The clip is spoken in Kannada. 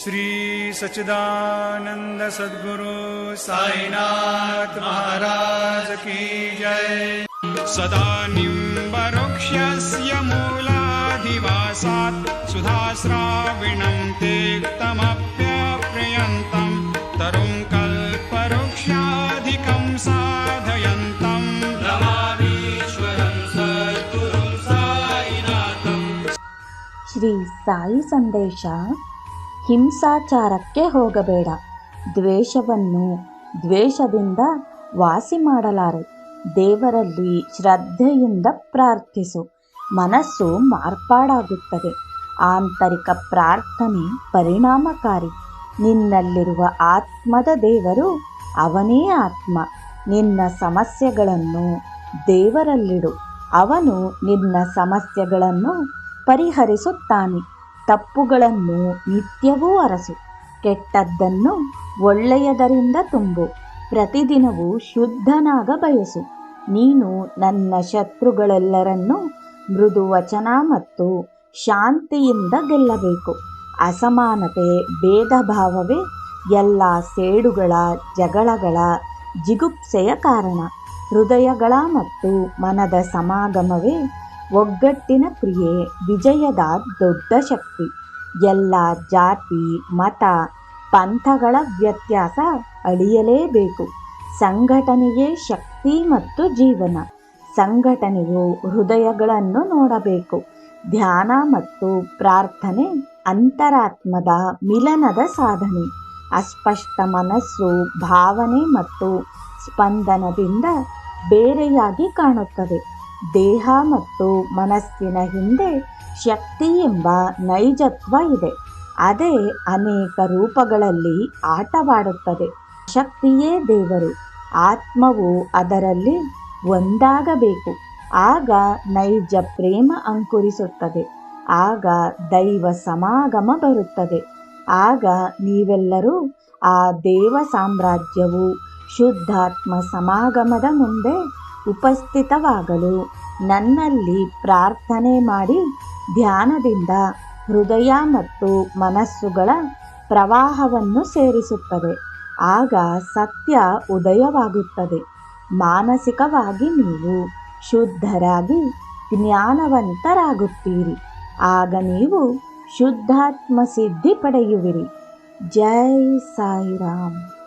श्रीसच्चिदानन्दसद्गुरु महाराज की जय। सदा निक्षस्य मूलाधिवासात् सुधाश्राविणम् ते तमप्यप्रयन्तम् तरुङ्कल्पक्षाधिकम् साधयन्तम् श्री साई सन्देशा ಹಿಂಸಾಚಾರಕ್ಕೆ ಹೋಗಬೇಡ. ದ್ವೇಷವನ್ನು ದ್ವೇಷದಿಂದ ವಾಸಿ ಮಾಡಲಾರೆ. ದೇವರಲ್ಲಿ ಶ್ರದ್ಧೆಯಿಂದ ಪ್ರಾರ್ಥಿಸು. ಮನಸ್ಸು ಮಾರ್ಪಾಡಾಗುತ್ತದೆ. ಆಂತರಿಕ ಪ್ರಾರ್ಥನೆ ಪರಿಣಾಮಕಾರಿ. ನಿನ್ನಲ್ಲಿರುವ ಆತ್ಮದ ದೇವರು ಅವನೇ ಆತ್ಮ. ನಿನ್ನ ಸಮಸ್ಯೆಗಳನ್ನು ದೇವರಲ್ಲಿಡು. ಅವನು ನಿನ್ನ ಸಮಸ್ಯೆಗಳನ್ನು ಪರಿಹರಿಸುತ್ತಾನೆ. ತಪ್ಪುಗಳನ್ನು ನಿತ್ಯವೂ ಅರಸು. ಕೆಟ್ಟದ್ದನ್ನು ಒಳ್ಳೆಯದರಿಂದ ತುಂಬು. ಪ್ರತಿದಿನವೂ ಶುದ್ಧನಾಗ ಬಯಸು. ನೀನು ನನ್ನ ಶತ್ರುಗಳೆಲ್ಲರನ್ನೂ ಮೃದು ವಚನ ಮತ್ತು ಶಾಂತಿಯಿಂದ ಗೆಲ್ಲಬೇಕು. ಅಸಮಾನತೆ ಭೇದ ಭಾವವೇ ಎಲ್ಲ ಸೇಡುಗಳ, ಜಗಳಗಳ ಜಿಗುಪ್ಸೆಯ ಕಾರಣ. ಹೃದಯಗಳ ಮತ್ತು ಮನದ ಸಮಾಗಮವೇ ಒಗ್ಗಟ್ಟಿನ ಕ್ರಿಯೆ, ವಿಜಯದ ದೊಡ್ಡ ಶಕ್ತಿ. ಎಲ್ಲ ಜಾತಿ, ಮತ, ಪಂಥಗಳ ವ್ಯತ್ಯಾಸ ಅಳಿಯಲೇಬೇಕು. ಸಂಘಟನೆಯೇ ಶಕ್ತಿ ಮತ್ತು ಜೀವನ. ಸಂಘಟನೆಯು ಹೃದಯಗಳನ್ನು ನೋಡಬೇಕು. ಧ್ಯಾನ ಮತ್ತು ಪ್ರಾರ್ಥನೆ ಅಂತರಾತ್ಮದ ಮಿಲನದ ಸಾಧನೆ. ಅಸ್ಪಷ್ಟ ಮನಸ್ಸು, ಭಾವನೆ ಮತ್ತು ಸ್ಪಂದನದಿಂದ ಬೇರೆಯಾಗಿ ಕಾಣುತ್ತದೆ. ದೇಹ ಮತ್ತು ಮನಸ್ಸಿನ ಹಿಂದೆ ಶಕ್ತಿ ಎಂಬ ನೈಜತ್ವ ಇದೆ. ಅದೇ ಅನೇಕ ರೂಪಗಳಲ್ಲಿ ಆಟವಾಡುತ್ತದೆ. ಶಕ್ತಿಯೇ ದೇವರು. ಆತ್ಮವು ಅದರಲ್ಲಿ ಒಂದಾಗಬೇಕು. ಆಗ ನೈಜ ಪ್ರೇಮ ಅಂಕುರಿಸುತ್ತದೆ. ಆಗ ದೈವ ಸಮಾಗಮ ಬರುತ್ತದೆ. ಆಗ ನೀವೆಲ್ಲರೂ ಆ ದೇವ ಸಾಮ್ರಾಜ್ಯವು ಶುದ್ಧಾತ್ಮ ಸಮಾಗಮದ ಮುಂದೆ ಉಪಸ್ಥಿತವಾಗಲು ನನ್ನಲ್ಲಿ ಪ್ರಾರ್ಥನೆ ಮಾಡಿ ಧ್ಯಾನದಿಂದ ಹೃದಯ ಮತ್ತು ಮನಸ್ಸುಗಳ ಪ್ರವಾಹವನ್ನು ಸೇರಿಸುತ್ತದೆ. ಆಗ ಸತ್ಯ ಉದಯವಾಗುತ್ತದೆ. ಮಾನಸಿಕವಾಗಿ ನೀವು ಶುದ್ಧರಾಗಿ ಜ್ಞಾನವಂತರಾಗುತ್ತೀರಿ. ಆಗ ನೀವು ಶುದ್ಧಾತ್ಮ ಸಿದ್ಧಿ ಪಡೆಯುವಿರಿ. ಜೈ ಸಾಯಿರಾಮ್.